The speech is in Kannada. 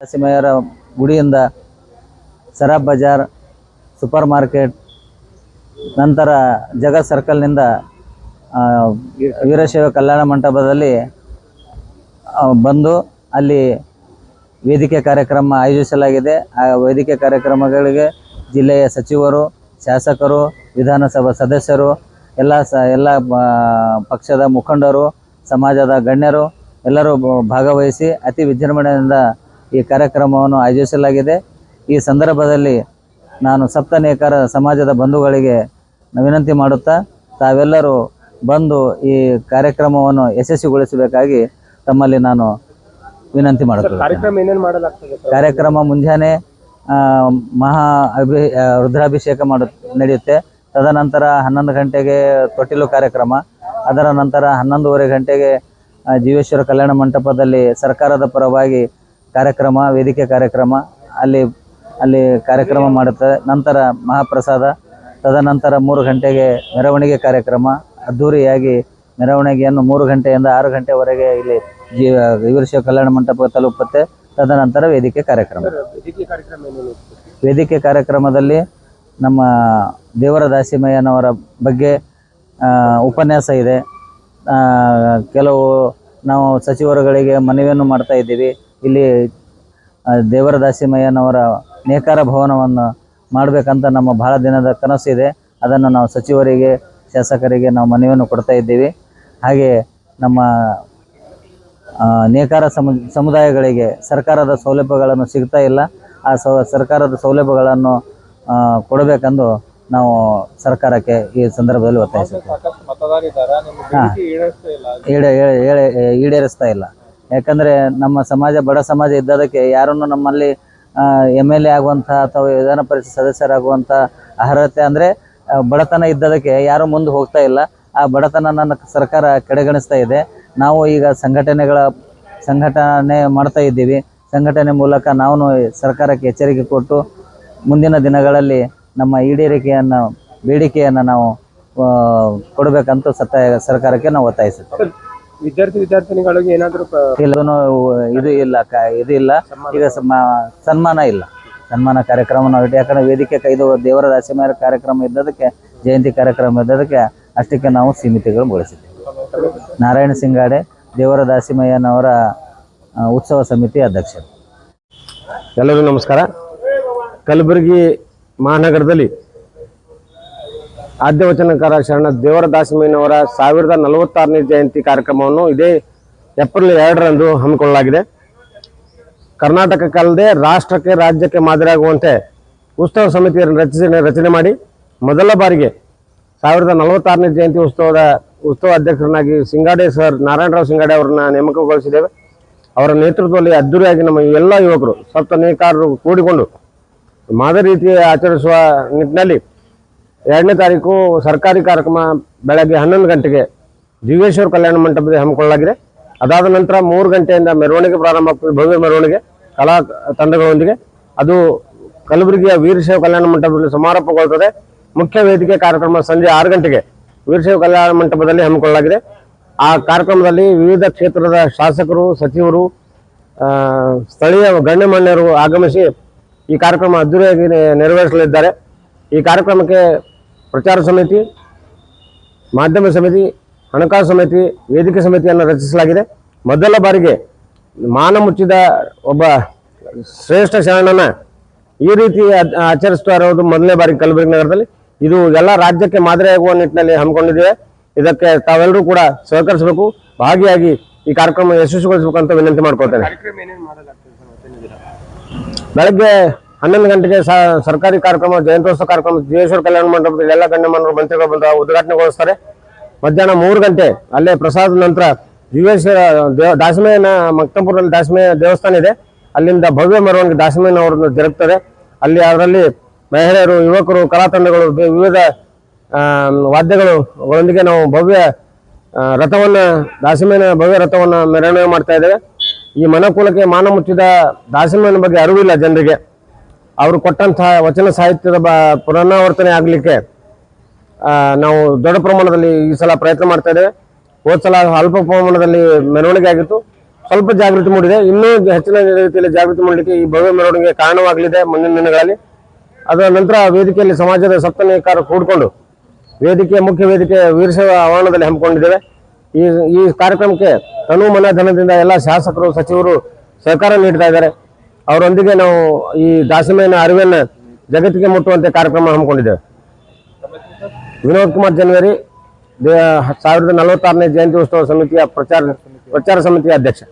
ನರಸಿಂಹಯ್ಯರ ಗುಡಿಯಿಂದ ಸರಾಬ್ ಬಜಾರ್ ಸೂಪರ್ ಮಾರ್ಕೆಟ್, ನಂತರ ಜಗತ್ ಸರ್ಕಲ್ನಿಂದ ವೀರಶೈವ ಕಲ್ಯಾಣ ಮಂಟಪದಲ್ಲಿ ಬಂದು ಅಲ್ಲಿ ವೇದಿಕೆ ಕಾರ್ಯಕ್ರಮ ಆಯೋಜಿಸಲಾಗಿದೆ. ಆ ವೇದಿಕೆ ಕಾರ್ಯಕ್ರಮಗಳಿಗೆ ಜಿಲ್ಲೆಯ ಸಚಿವರು, ಶಾಸಕರು, ವಿಧಾನಸಭಾ ಸದಸ್ಯರು, ಎಲ್ಲ ಸ, ಎಲ್ಲ ಪಕ್ಷದ ಮುಖಂಡರು, ಸಮಾಜದ ಗಣ್ಯರು ಎಲ್ಲರೂ ಭಾಗವಹಿಸಿ ಅತಿ ವಿಜೃಂಭಣೆಯಿಂದ ಈ ಕಾರ್ಯಕ್ರಮವನ್ನು ಆಯೋಜಿಸಲಾಗಿದೆ. ಈ ಸಂದರ್ಭದಲ್ಲಿ ನಾನು ಸಪ್ತನೇಕರ ಸಮಾಜದ ಬಂಧುಗಳಿಗೆ ವಿನಂತಿ ಮಾಡುತ್ತಾ ತಾವೆಲ್ಲರೂ ಬಂದು ಈ ಕಾರ್ಯಕ್ರಮವನ್ನು ಯಶಸ್ವಿಗೊಳಿಸಬೇಕಾಗಿ ತಮ್ಮಲ್ಲಿ ನಾನು ವಿನಂತಿ ಮಾಡುತ್ತೇನೆ. ಕಾರ್ಯಕ್ರಮ ಏನೇನ್ ಮಾಡಲಾಗ್ತದೆ ಸರ್? ಕಾರ್ಯಕ್ರಮ ಮುಂಜಾನೆ ಆ, ಮಹಾ ಅಭಿ ರುದ್ರಾಭಿಷೇಕ ಮಾಡು ನಡೆಯುತ್ತೆ. ತದನಂತರ ಹನ್ನೊಂದು ಗಂಟೆಗೆ ತೊಟ್ಟಿಲು ಕಾರ್ಯಕ್ರಮ. ಅದರ ನಂತರ ಹನ್ನೊಂದುವರೆ ಗಂಟೆಗೆ ಜೀವೇಶ್ವರ ಕಲ್ಯಾಣ ಮಂಟಪದಲ್ಲಿ ಸರ್ಕಾರದ ಪರವಾಗಿ ಕಾರ್ಯಕ್ರಮ, ವೇದಿಕೆ ಕಾರ್ಯಕ್ರಮ, ಅಲ್ಲಿ ಅಲ್ಲಿ ಕಾರ್ಯಕ್ರಮ ಮಾಡುತ್ತೆ. ನಂತರ ಮಹಾಪ್ರಸಾದ, ತದನಂತರ ಮೂರು ಗಂಟೆಗೆ ಮೆರವಣಿಗೆ ಕಾರ್ಯಕ್ರಮ ಅದ್ಧೂರಿಯಾಗಿ ಮೆರವಣಿಗೆಯನ್ನು ಮೂರು ಗಂಟೆಯಿಂದ ಆರು ಗಂಟೆವರೆಗೆ ಇಲ್ಲಿ ಜೀವ ವೀರಶೈವ ಕಲ್ಯಾಣ ಮಂಟಪ ತಲುಪುತ್ತೆ. ತದನಂತರ ವೇದಿಕೆ ಕಾರ್ಯಕ್ರಮ? ವೇದಿಕೆ ಕಾರ್ಯಕ್ರಮದಲ್ಲಿ ನಮ್ಮ ದೇವರ ದಾಸಿಮಯ್ಯನವರ ಬಗ್ಗೆ ಉಪನ್ಯಾಸ ಇದೆ. ಕೆಲವು ನಾವು ಸಚಿವರುಗಳಿಗೆ ಮನವಿಯನ್ನು ಮಾಡ್ತಾ ಇದ್ದೀವಿ. ಇಲ್ಲಿ ದೇವರ ದಾಸಿಮಯ್ಯನವರ ನೇಕಾರ ಭವನವನ್ನು ಮಾಡಬೇಕಂತ ನಮ್ಮ ಬಹಳ ದಿನದ ಕನಸು ಇದೆ. ಅದನ್ನು ನಾವು ಸಚಿವರಿಗೆ ಶಾಸಕರಿಗೆ ನಾವು ಮನವಿಯನ್ನು ಕೊಡ್ತಾ ಇದ್ದೀವಿ. ಹಾಗೆ ನಮ್ಮ ನೇಕಾರ ಸಮು ಸಮುದಾಯಗಳಿಗೆ ಸರ್ಕಾರದ ಸೌಲಭ್ಯಗಳನ್ನು ಸಿಗ್ತಾ ಇಲ್ಲ. ಆ ಸೌ ಸರ್ಕಾರದ ಸೌಲಭ್ಯಗಳನ್ನು ಕೊಡಬೇಕೆಂದು ನಾವು ಸರ್ಕಾರಕ್ಕೆ ಈ ಸಂದರ್ಭದಲ್ಲಿ ಒತ್ತಾಯಿಸುತ್ತೇವೆ. ಹಾಂ. ಈಡೇರಿಸ್ತಾ ಇಲ್ಲ. ಯಾಕಂದರೆ ನಮ್ಮ ಸಮಾಜ, ಬಡ ಸಮಾಜ ಇದ್ದದಕ್ಕೆ ಯಾರನ್ನು ನಮ್ಮಲ್ಲಿ ಎಂ ಎಲ್ ಎ ಆಗುವಂಥ ಅಥವಾ ವಿಧಾನ ಪರಿಷತ್ ಸದಸ್ಯರಾಗುವಂಥ ಅರ್ಹತೆ ಅಂದರೆ ಬಡತನ ಇದ್ದದಕ್ಕೆ ಯಾರು ಮುಂದೆ ಹೋಗ್ತಾ ಇಲ್ಲ. ಆ ಬಡತನ ನನ್ನ ಸರ್ಕಾರ ಕಡೆಗಣಿಸ್ತಾ ಇದೆ. ನಾವು ಈಗ ಸಂಘಟನೆಗಳ ಸಂಘಟನೆ ಮಾಡ್ತಾ ಇದ್ದೀವಿ. ಸಂಘಟನೆ ಮೂಲಕ ನಾವು ಸರ್ಕಾರಕ್ಕೆ ಎಚ್ಚರಿಕೆ ಕೊಟ್ಟು, ಮುಂದಿನ ದಿನಗಳಲ್ಲಿ ನಮ್ಮ ಈಡೇರಿಕೆಯನ್ನು, ಬೇಡಿಕೆಯನ್ನು ನಾವು ಕೊಡಬೇಕಂತ ಸತ್ತ ಸರ್ಕಾರಕ್ಕೆ ನಾವು ಒತ್ತಾಯಿಸುತ್ತೇವೆ. ವಿದ್ಯಾರ್ಥಿ ವಿದ್ಯಾರ್ಥಿನಿಗಳಿಗೆ ಏನಾದರೂ ಇಲ್ಲೂ ಇದು ಇಲ್ಲ ಕ- ಇದು ಇಲ್ಲ. ಈಗ ಸಮ- ಸನ್ಮಾನ ಇಲ್ಲ. ಸನ್ಮಾನ ಕಾರ್ಯಕ್ರಮ ನಾವು ಇಟ್ಟು ಯಾಕಂದ್ರೆ ವೇದಿಕೆ ಕ- ಇದು ದೇವರ ದಾಸಿಮಯರ ಕಾರ್ಯಕ್ರಮ ಇದ್ದದಕ್ಕೆ ಜಯಂತಿ ಕಾರ್ಯಕ್ರಮ ಇದ್ದದಕ್ಕೆ ಅಷ್ಟಕ್ಕೆ ನಾವು ಸೀಮಿತಗೊಳಿಸಿದ್ದೇವೆ ನಾರಾಯಣ ಸಿಂಗಾಡೆ ದೇವರ ದಾಸಿಮಯ್ಯನವರ ಆ, ಉತ್ಸವ ಸಮಿತಿ ಅಧ್ಯಕ್ಷರು. ಎಲ್ಲರಿಗೂ ನಮಸ್ಕಾರ. ಕಲಬುರಗಿ ಮಹಾನಗರದಲ್ಲಿ ಆದ್ಯವಚನಕಾರ ಶರಣ ದೇವರ ದಾಸಿಮಯ್ಯನವರ ಸಾವಿರದ ನಲವತ್ತಾರನೇ ಜಯಂತಿ ಕಾರ್ಯಕ್ರಮವನ್ನು ಇದೇ ಏಪ್ರಿಲ್ ಎರಡರಂದು ಹಮ್ಮಿಕೊಳ್ಳಲಾಗಿದೆ. ಕರ್ನಾಟಕಕ್ಕಲ್ಲದೆ ರಾಷ್ಟ್ರಕ್ಕೆ ರಾಜ್ಯಕ್ಕೆ ಮಾದರಿಯಾಗುವಂತೆ ಉತ್ಸವ ಸಮಿತಿಯನ್ನು ರಚಿಸಿ, ರಚನೆ ಮಾಡಿ ಮೊದಲ ಬಾರಿಗೆ ಸಾವಿರದ ನಲವತ್ತಾರನೇ ಜಯಂತಿ ಉತ್ಸವದ ಉತ್ಸವ ಅಧ್ಯಕ್ಷರನ್ನಾಗಿ ಸಿಂಗಾಡೆ ಸರ್ ನಾರಾಯಣರಾವ್ ಸಿಂಗಾಡೆ ಅವರನ್ನ ನೇಮಕಗೊಳಿಸಿದ್ದೇವೆ. ಅವರ ನೇತೃತ್ವದಲ್ಲಿ ಅದ್ದೂರಿಯಾಗಿ ನಮ್ಮ ಎಲ್ಲ ಯುವಕರು ಸಪ್ತ ನೇಕಾರರು ಕೂಡಿಕೊಂಡು ಮಾದರಿ ರೀತಿ ಆಚರಿಸುವ ನಿಟ್ಟಿನಲ್ಲಿ ಎರಡನೇ ತಾರೀಕು ಸರ್ಕಾರಿ ಕಾರ್ಯಕ್ರಮ ಬೆಳಗ್ಗೆ ಹನ್ನೊಂದು ಗಂಟೆಗೆ ಜೀವೇಶ್ವರ ಕಲ್ಯಾಣ ಮಂಟಪದಲ್ಲಿ ಹಮ್ಮಿಕೊಳ್ಳಲಾಗಿದೆ. ಅದಾದ ನಂತರ ಮೂರು ಗಂಟೆಯಿಂದ ಮೆರವಣಿಗೆ ಪ್ರಾರಂಭ ಆಗ್ತದೆ. ಭವ್ಯ ಮೆರವಣಿಗೆ, ಕಲಾ ತಂಡಗಳೊಂದಿಗೆ. ಅದು ಕಲಬುರಗಿಯ ವೀರಶೈವ ಕಲ್ಯಾಣ ಮಂಟಪದಲ್ಲಿ ಸಮಾರೋಪಗೊಳ್ಳುತ್ತದೆ ಮುಖ್ಯ ವೇದಿಕೆ ಕಾರ್ಯಕ್ರಮ ಸಂಜೆ ಆರು ಗಂಟೆಗೆ ವೀರಶೈವ ಕಲ್ಯಾಣ ಮಂಟಪದಲ್ಲಿ ಹಮ್ಮಿಕೊಳ್ಳಲಾಗಿದೆ. ಆ ಕಾರ್ಯಕ್ರಮದಲ್ಲಿ ವಿವಿಧ ಕ್ಷೇತ್ರದ ಶಾಸಕರು, ಸಚಿವರು ಸ್ಥಳೀಯ ಗಣ್ಯಮಾನ್ಯರು ಆಗಮಿಸಿ ಈ ಕಾರ್ಯಕ್ರಮ ಅದ್ದೂರಿಯಾಗಿ ನೆರವೇರಿಸಲಿದ್ದಾರೆ. ಈ ಕಾರ್ಯಕ್ರಮಕ್ಕೆ ಪ್ರಚಾರ ಸಮಿತಿ ಮಾಧ್ಯಮ ಸಮಿತಿ ಹಣಕಾಸು ಸಮಿತಿ ವೇದಿಕೆ ಸಮಿತಿಯನ್ನು ರಚಿಸಲಾಗಿದೆ. ಮೊದಲ ಬಾರಿಗೆ ಮಾನ ಮುಚ್ಚಿದ ಒಬ್ಬ ಶ್ರೇಷ್ಠ ಶರಣನ ಈ ರೀತಿ ಆಚ- ಆಚರಿಸ್ತಾ ಇರೋದು ಮೊದಲನೇ ಬಾರಿ ಕಲಬುರಗಿ ನಗರದಲ್ಲಿ. ಇದು ಎಲ್ಲ ರಾಜ್ಯಕ್ಕೆ ಮಾದರಿಯಾಗುವ ನಿಟ್ಟಿನಲ್ಲಿ ಹಮ್ಮಿಕೊಂಡಿದ್ದೇವೆ. ಇದಕ್ಕೆ ತಾವೆಲ್ಲರೂ ಕೂಡ ಸಹಕರಿಸಬೇಕು. ಭಾಗಿಯಾಗಿ ಈ ಕಾರ್ಯಕ್ರಮ ಯಶಸ್ವಿಗೊಳಿಸಬೇಕು ಅಂತ ವಿನಂತಿ ಮಾಡ್ಕೊಳ್ತೇನೆ? ಬೆಳಗ್ಗೆ ಹನ್ನೊಂದು ಗಂಟೆಗೆ ಸರ್ಕಾರಿ ಕಾರ್ಯಕ್ರಮ ಜಯಂತೋತ್ಸವ ಕಾರ್ಯಕ್ರಮ, ಜೀವೇಶ್ವರ ಕಲ್ಯಾಣ ಮಂಟಪದಲ್ಲಿ ಎಲ್ಲ ಗಣ್ಯಮಾನ್ಯರು ಮಂತ್ರಿಗಳು ಬಂದು ಉದ್ಘಾಟನೆಗೊಳಿಸ್ತಾರೆ ಮಧ್ಯಾಹ್ನ ಮೂರು ಗಂಟೆ ಅಲ್ಲೇ ಪ್ರಸಾದ ನಂತರ ಜೀವೇಶ್ವರ ದೇವ ದಾಸಮಯ್ಯನ ಮಕ್ತಂಪುರದಲ್ಲಿ ದಾಸಮಯ್ಯ ದೇವಸ್ಥಾನ ಇದೆ. ಅಲ್ಲಿಂದ ಭವ್ಯ ಮೆರವಣಿಗೆ ದಾಸಮಯ್ಯನ ಅವರನ್ನು ಜರುಗ್ತದೆ. ಅಲ್ಲಿ ಅದರಲ್ಲಿ ಮಹಿಳೆಯರು, ಯುವಕರು ಕಲಾ ತಂಡಗಳು ವಿವಿಧ ವಾದ್ಯಗಳು ವಾದ್ಯಗಳೊಂದಿಗೆ ನಾವು ಭವ್ಯ ರಥವನ್ನು ದಾಸಿಮಯ್ಯನ ಭವ್ಯ ರಥವನ್ನು ಮೆರವಣಿಗೆ ಮಾಡ್ತಾ ಇದ್ದೇವೆ. ಈ ಮನಕುಲಕ್ಕೆ ಮಾನ ಮುಚ್ಚಿದ ಬಗ್ಗೆ ಅರಿವಿಲ್ಲ ಜನರಿಗೆ. ಅವರು ಕೊಟ್ಟಂತಹ ವಚನ ಸಾಹಿತ್ಯದ ಬ ಪುನರಾವರ್ತನೆ ಆಗಲಿಕ್ಕೆ ನಾವು ದೊಡ್ಡ ಪ್ರಮಾಣದಲ್ಲಿ ಈ ಸಲ ಪ್ರಯತ್ನ ಮಾಡ್ತಾ ಇದ್ದೇವೆ. ಹೋದ ಸಲ ಅಲ್ಪ ಪ್ರಮಾಣದಲ್ಲಿ ಮೆರವಣಿಗೆ ಆಗಿತ್ತು. ಸ್ವಲ್ಪ ಜಾಗೃತಿ ಮೂಡಿದೆ. ಇನ್ನೂ ಹೆಚ್ಚಿನ ರೀತಿಯಲ್ಲಿ ಜಾಗೃತಿ ಮಾಡಲಿಕ್ಕೆ ಈ ಭವ್ಯ ಮೆರವಣಿಗೆ ಕಾರಣವಾಗಲಿದೆ ಮುಂದಿನ ದಿನಗಳಲ್ಲಿ. ಅದರ ನಂತರ ವೇದಿಕೆಯಲ್ಲಿ ಸಮಾಜದ ಸಪ್ತನೇಕಾರ ಕೂಡಿಕೊಂಡು ವೇದಿಕೆ ಮುಖ್ಯ ವೇದಿಕೆ ವೀರಶೈವ ಆವರಣದಲ್ಲಿ ಹಮ್ಮಿಕೊಂಡಿದ್ದೇವೆ. ಈ ಈ ಕಾರ್ಯಕ್ರಮಕ್ಕೆ ತನು ಮನ ಎಲ್ಲ ಶಾಸಕರು, ಸಚಿವರು ಸಹಕಾರ ನೀಡ್ತಾ ಇದ್ದಾರೆ. ಅವರೊಂದಿಗೆ ನಾವು ಈ ದಾಸಮಯನ ಅರಿವನ್ನು ಜಗತ್ತಿಗೆ ಮುಟ್ಟುವಂತೆ ಕಾರ್ಯಕ್ರಮ ಹಮ್ಮಿಕೊಂಡಿದ್ದೇವೆ. ವಿನೋದ್ ಕುಮಾರ್ ಜನವರಿ ಸಾವಿರದ ನಲವತ್ತಾರನೇ ಜಯಂತಿ ಉತ್ಸವ ಸಮಿತಿಯ ಪ್ರಚಾರ ಪ್ರಚಾರ ಸಮಿತಿಯ ಅಧ್ಯಕ್ಷ.